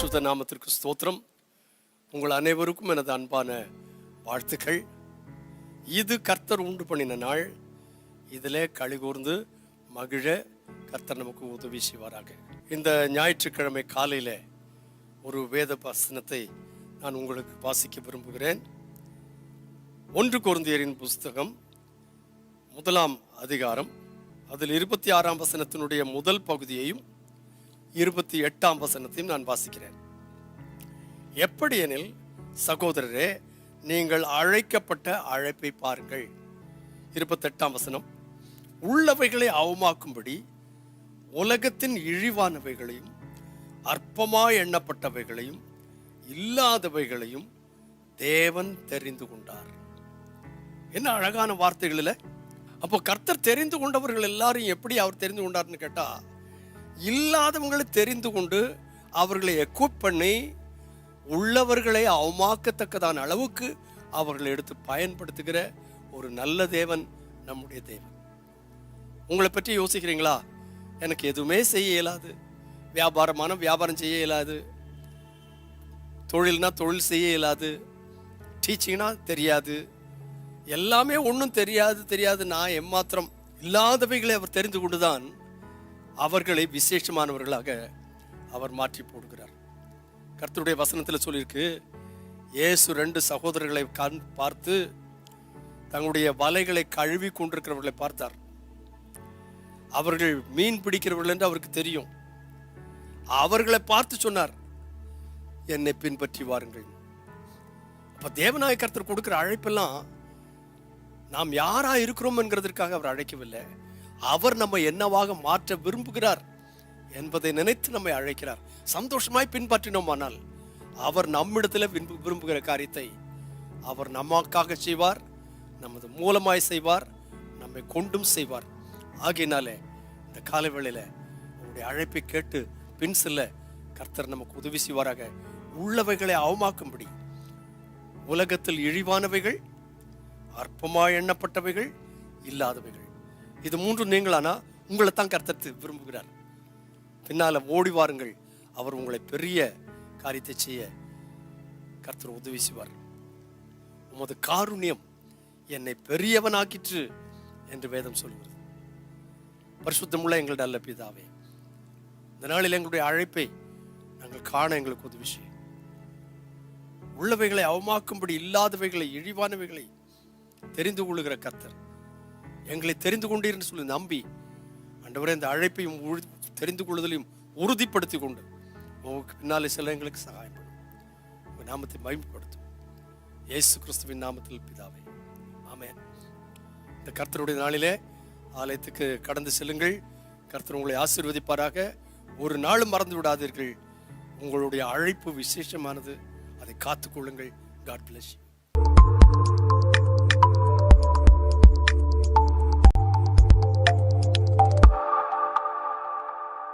பரிசுத்த நாமத்திற்கு ஸ்தோத்திரம். உங்கள் அனைவருக்கும் எனது அன்பான வாழ்த்துக்கள். இது கர்த்தர் உண்டு பண்ணின நாள். இதில் கழிகூர்ந்து மகிழ கர்த்தர் நமக்கு உதவி செய்வாராக. இந்த ஞாயிற்றுக்கிழமை காலையில் ஒரு வேத வசனத்தை நான் உங்களுக்கு வாசிக்க விரும்புகிறேன். ஒன்று குருந்தியரின் புஸ்தகம் முதலாம் அதிகாரம் அதில் இருபத்தி ஆறாம் வசனத்தினுடைய முதல் பகுதியையும் இருபத்தி எட்டாம் வசனத்தையும் நான் வாசிக்கிறேன். எப்படியெனில் சகோதரரே நீங்கள் அழைக்கப்பட்ட அழைப்பை பாருங்கள். இருபத்தெட்டாம் வசனம் உள்ளவைகளை அவமாக்கும்படி உலகத்தின் இழிவானவைகளையும் அற்பமாய் எண்ணப்பட்டவைகளையும் இல்லாதவைகளையும் தேவன் தெரிந்து கொண்டார். என்ன அழகான வார்த்தைகளில்? அப்போ கர்த்தர் தெரிந்து கொண்டவர்கள் எல்லாரும் எப்படி அவர் தெரிந்து கொண்டார்னு கேட்டா இல்லாதவங்களை தெரிந்து கொண்டு அவர்களை எக்யூப் பண்ணி உள்ளவர்களை அவமாக்கத்தக்கதான அளவுக்கு அவர்களை எடுத்து பயன்படுத்துகிற ஒரு நல்ல தேவன் நம்முடைய தேவன். உங்களை பற்றி யோசிக்கிறீங்களா? எனக்கு எதுவுமே செய்ய இயலாது. வியாபாரமான வியாபாரம் செய்ய இயலாது. தொழில்னா தொழில் செய்ய இயலாது. டீச்சிங்னா தெரியாது. எல்லாமே ஒன்றும் தெரியாது தெரியாது. நான் எம்மாத்திரம் இல்லாதவைகளை அவர் தெரிந்து கொண்டுதான் அவர்களை விசேஷமானவர்களாக அவர் மாற்றி போடுகிறார். கர்த்தருடைய வசனத்தில் சொல்லியிருக்கு இயேசு ரெண்டு சகோதரர்களை கண் பார்த்து தங்களுடைய வலைகளை கழுவி கொண்டிருக்கிறவர்களை பார்த்தார். அவர்கள் மீன் பிடிக்கிறவர்கள் என்று அவருக்கு தெரியும். அவர்களை பார்த்து சொன்னார் என்னை பின்பற்றி வாருங்கள். அப்போ தேவநாய கர்த்தர் கொடுக்குற அழைப்பெல்லாம் நாம் யாராக இருக்கிறோம் என்கிறதற்காக அவர் அழைக்கவில்லை. அவர் நம்ம என்னவாக மாற்ற விரும்புகிறார் என்பதை நினைத்து நம்மை அழைக்கிறார். சந்தோஷமாய் பின்பற்றினோமானால் அவர் நம்மிடத்தில் விரும்புகிற காரியத்தை அவர் நமக்காக செய்வார் நமது மூலமாய் செய்வார் நம்மை கொண்டும் செய்வார். ஆகையினாலே இந்த காலவேளையில் உங்களுடைய அழைப்பை கேட்டு பின் செல்ல கர்த்தர் நமக்கு உதவி செய்வாராக. உள்ளவைகளை அவமாக்கும்படி உலகத்தில் இழிவானவைகள் அற்பமாய் எண்ணப்பட்டவைகள் இல்லாதவைகள். இது மூன்று நீங்களானா உங்களை தான் கர்த்தத்து விரும்புகிறார். பின்னால ஓடி வாருங்கள். அவர் உங்களை பெரிய காரியத்தை செய்ய கர்த்தர் உதவி செய்வார். உமது காருண்யம் என்னை பெரியவனாக்கிற்று என்று வேதம் சொல்கிறது பரிசுத்தமுள்ள எங்கள் அல்ல பிதாவே இந்த நாளில் எங்களுடைய அழைப்பை நாங்கள் காண எங்களுக்கு உதவி செய்யும். உள்ளவைகளை அவமாக்கும்படி இல்லாதவைகளை இழிவானவைகளை தெரிந்து கொள்ளுகிற கர்த்தர் எங்களை தெரிந்து கொண்டீர்னு சொல்லி நம்பி ஆண்டவரே இந்த அழைப்பையும் தெரிந்து கொள்வதிலையும் உறுதிப்படுத்தி கொண்டு உங்களுக்கு பின்னாலே செல்ல எங்களுக்கு சகாயப்படும். உங்கள் நாமத்தை மகிமைப்படுத்தும். இயேசு கிறிஸ்துவின் நாமத்தில் பிதாவே. ஆமென். இந்த கர்த்தருடைய நாளிலே ஆலயத்துக்கு கடந்து செல்லுங்கள். கர்த்தர் உங்களை ஆசீர்வதிப்பாராக. ஒரு நாளும் மறந்து விடாதீர்கள். உங்களுடைய அழைப்பு விசேஷமானது. அதை காத்துக்கொள்ளுங்கள் காட் பிளஸ் யூ